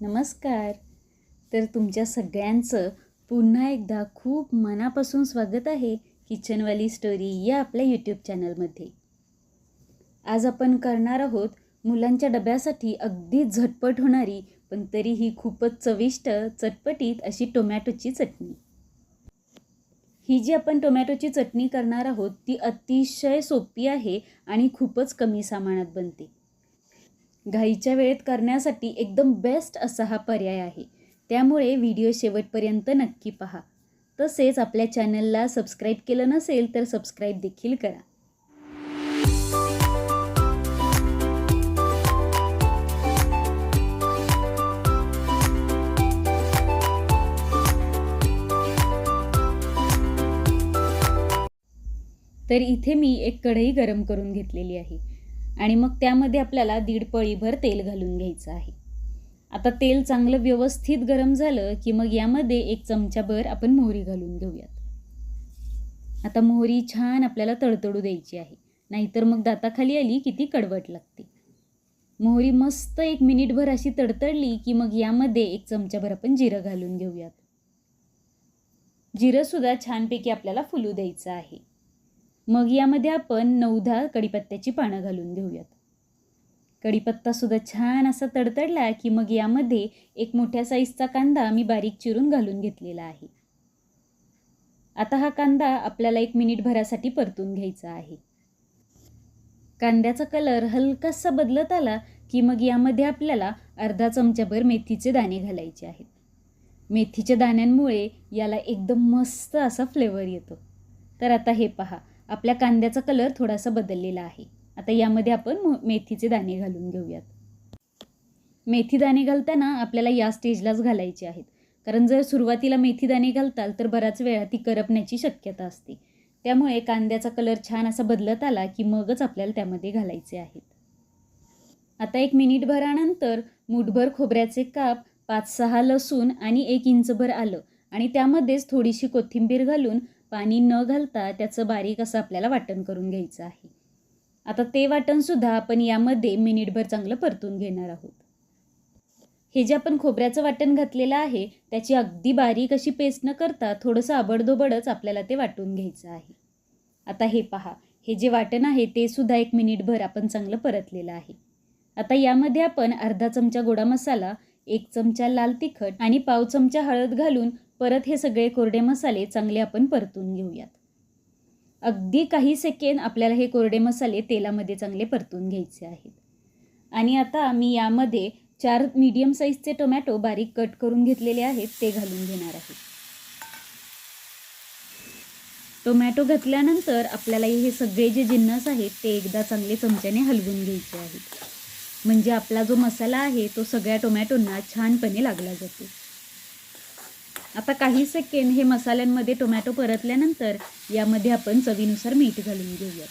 नमस्कार. तर तुमच्या सगळ्यांचं पुन्हा एकदा खूप मनापासून स्वागत आहे किचनवाली स्टोरी या आपल्या यूट्यूब चॅनलमध्ये आज आपण करणार आहोत मुलांच्या डब्यासाठी अगदी झटपट होणारी पण तरीही खूपच चविष्ट चटपटीत अशी टोमॅटोची चटणी. ही जी आपण टोमॅटोची चटणी करणार आहोत ती अतिशय सोपी आहे आणि खूपच कमी सामानात बनते. घाईच्या वेळेत करण्यासाठी एकदम बेस्ट असा हा पर्याय आहे. त्यामुळे व्हिडिओ शेवटपर्यंत नक्की पहा. तसेच आपल्या चॅनलला सबस्क्राईब केलं नसेल तर सबस्क्राईब देखील करा. तर इथे मी एक कढई गरम करून घेतलेली आहे. आणि मग त्यामध्ये आपल्याला दीड पळीभर तेल घालून घ्यायचं आहे. आता तेल चांगलं व्यवस्थित गरम झालं की मग यामध्ये एक चमचाभर आपण मोहरी घालून घेऊयात. आता मोहरी छान आपल्याला तडतडू द्यायची आहे. नाहीतर मग दाताखाली आली की ती कडवट लागते. मोहरी मस्त एक मिनिटभर अशी तडतडली की मग यामध्ये एक चमचाभर आपण जिरं घालून घेऊयात. जिरंसुद्धा छानपैकी आपल्याला फुलू द्यायचं आहे. मग यामध्ये आपण नऊ दहा कडीपत्त्याची पानं घालून घेऊयात. कढीपत्तासुद्धा छान असा तडतडला की मग यामध्ये एक मोठ्या साईजचा कांदा मी बारीक चिरून घालून घेतलेला आहे. आता हा कांदा आपल्याला एक मिनिटभरासाठी परतून घ्यायचा आहे. कांद्याचा कलर हलकासा बदलत आला की मग यामध्ये आपल्याला अर्धा चमच्याभर मेथीचे दाणे घालायचे आहेत. मेथीच्या दाण्यांमुळे याला एकदम मस्त असा फ्लेवर येतो. तर आता हे पहा. आपल्या कांद्याचा कलर थोडासा बदललेला आहे. आता यामध्ये आपण मेथीचे दाणे घालून घेऊयात. मेथी दाणे घालताना आपल्याला या स्टेजलाच घालायचे आहेत. कारण जर सुरुवातीला मेथी दाणे घालताल तर बराच वेळा ती करपण्याची शक्यता असते. त्यामुळे कांद्याचा कलर छान असा बदलत आला की मगच आपल्याला त्यामध्ये घालायचे आहेत. आता एक मिनिटभरानंतर मुठभर खोबऱ्याचे काप पाच सहा लसूण आणि एक इंचभर आलं आणि त्यामध्येच थोडीशी कोथिंबीर घालून पाणी न घालता त्याचं बारीक असं आपल्याला वाटण करून घ्यायचं आहे. आता ते वाटणसुद्धा आपण यामध्ये मिनिटभर चांगलं परतून घेणार आहोत. हे जे आपण खोबऱ्याचं वाटण घातलेलं आहे त्याची अगदी बारीक अशी पेस्ट न करता थोडंसं आबडधोबडच आपल्याला ते वाटून घ्यायचं आहे. आता हे पहा हे जे वाटण आहे ते सुद्धा एक मिनिटभर आपण चांगलं परतलेलं आहे. आता यामध्ये आपण अर्धा चमचा गोडा मसाला एक चमचा लाल तिखट आणि पाव चमचा हळद घालून परत हे सगळे कोरडे मसाले चांगले आपण परतून घेऊयात. अगदी काही सेकंद आपल्याला हे कोरडे मसाले तेलामध्ये चांगले परतून घ्यायचे आहेत. आणि आता मी यामध्ये चार मीडियम साईजचे टोमॅटो बारीक कट करून घेतलेले आहेत ते घालून घेणार आहे. टोमॅटो घातल्यानंतर आपल्याला हे सगळे जे जिन्नस आहेत ते एकदा चांगले चमच्याने हलवून घ्यायचे आहेत. म्हणजे आपला जो मसाला आहे तो सगळ्या टोमॅटोंना छानपणे लागला जातो. आता काही सेकंड हे मसाल्यांमध्ये टोमॅटो परतल्यानंतर यामध्ये आपण चवीनुसार मीठ घालून घेऊयात.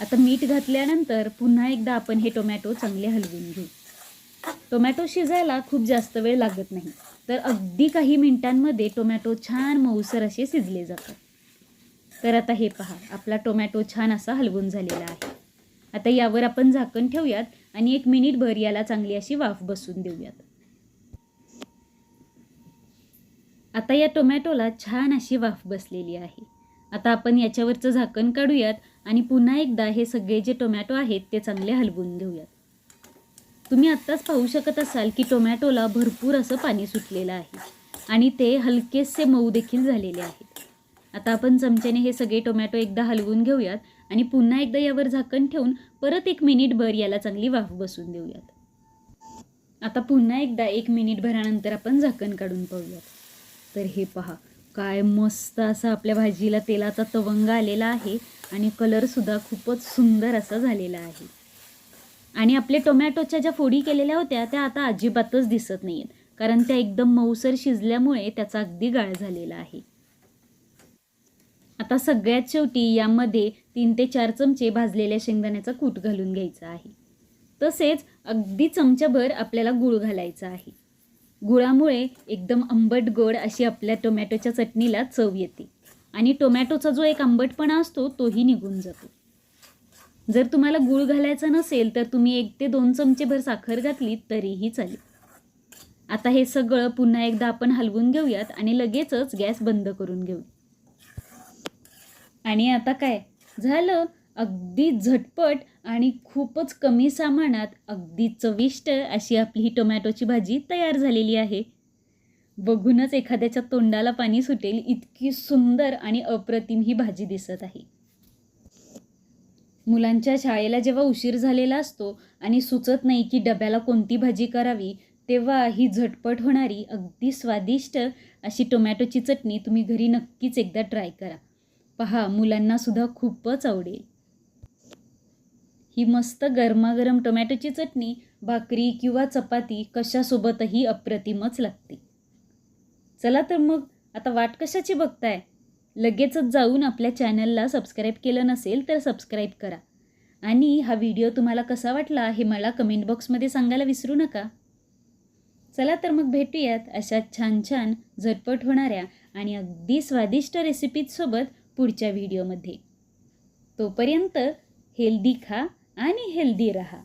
आता मीठ घातल्यानंतर पुन्हा एकदा आपण हे टोमॅटो चांगले हलवून घेऊ. टोमॅटो शिजायला खूप जास्त वेळ लागत नाही. तर अगदी काही मिनिटांमध्ये टोमॅटो छान मऊसर असे शिजले जातात. तर आता हे पहा आपला टोमॅटो छान असा हलवून झालेला आहे. आता यावर आपण झाकण ठेवूयात आणि एक मिनिटभर याला चांगली अशी वाफ बसून देऊयात. आता या टोमॅटोला छान अशी वाफ बसलेली आहे. आता आपण याच्यावरचं झाकण काढूयात आणि पुन्हा एकदा हे सगळे जे टोमॅटो आहेत ते चांगले हलवून घेऊयात. तुम्ही आत्ताच पाहू शकत असाल की टोमॅटोला भरपूर असं पाणी सुटलेलं आहे आणि ते हलकेसे मऊ देखील झालेले आहेत. आता आपण चमच्याने हे सगळे टोमॅटो एकदा हलवून घेऊयात आणि पुन्हा एकदा यावर झाकण ठेवून परत एक मिनिटभर याला चांगली वाफ बसून देऊयात. आता पुन्हा एकदा एक मिनिटभरानंतर आपण झाकण काढून पाहूयात. तर हे पहा काय मस्त असा आपल्या भाजीला तेलाचा तवंग आलेला आहे आणि कलरसुद्धा खूपच सुंदर असा झालेला आहे. आणि आपले टोमॅटोच्या ज्या फोडी केलेल्या होत्या त्या आता अजिबातच दिसत नाही आहेत कारण त्या एकदम मऊसर शिजल्यामुळे त्याचा अगदी गाळ झालेला आहे. आता सगळ्यात शेवटी यामध्ये तीन ते चार चमचे भाजलेल्या शेंगदाण्याचा कूट घालून घ्यायचा आहे. तसेच अगदी चमच्याभर आपल्याला गूळ घालायचा आहे. गुळामुळे एकदम आंबट गोड अशी आपल्या टोमॅटोच्या चटणीला चव येते आणि टोमॅटोचा जो एक आंबटपणा असतो तोही निघून जातो. जर तुम्हाला गूळ घालायचा नसेल तर तुम्ही एक ते दोन चमचेभर साखर घातली तरीही चालेल. आता हे सगळं पुन्हा एकदा आपण हलवून घेऊयात आणि लगेचच गॅस बंद करून घेऊ आणि आता काय? झालं. अगदी झटपट आणि खूपच कमी सामानात अगदी चविष्ट अशी आपली ही टोमॅटोची भाजी तयार झालेली आहे. बघूनच एखाद्याच्या तोंडाला पाणी सुटेल इतकी सुंदर आणि अप्रतिम ही भाजी दिसत आहे. मुलांच्या शाळेला जेव्हा उशीर झालेला असतो आणि सुचत नाही की डब्याला कोणती भाजी करावी तेव्हा ही झटपट होणारी अगदी स्वादिष्ट अशी टोमॅटोची चटणी तुम्ही घरी नक्कीच एकदा ट्राय करा. पहा मुलांना सुद्धा खूपच आवडेल. ही मस्त गरमागरम टोमॅटोची चटणी भाकरी किंवा चपाती कशासोबतही अप्रतिमच लागते. चला तर मग आता वाट कशाची बघताय? लगेचच जाऊन आपल्या चॅनलला सबस्क्राईब केलं नसेल तर सबस्क्राईब करा. आणि हा व्हिडिओ तुम्हाला कसा वाटला हे मला कमेंट बॉक्समध्ये सांगायला विसरू नका. चला तर मग भेटूयात अशा छान छान झटपट होणाऱ्या आणि अगदी स्वादिष्ट रेसिपीजसोबत पुढच्या व्हिडिओमध्ये. तोपर्यंत हेल्दी खा आणि हेल्दी रहा.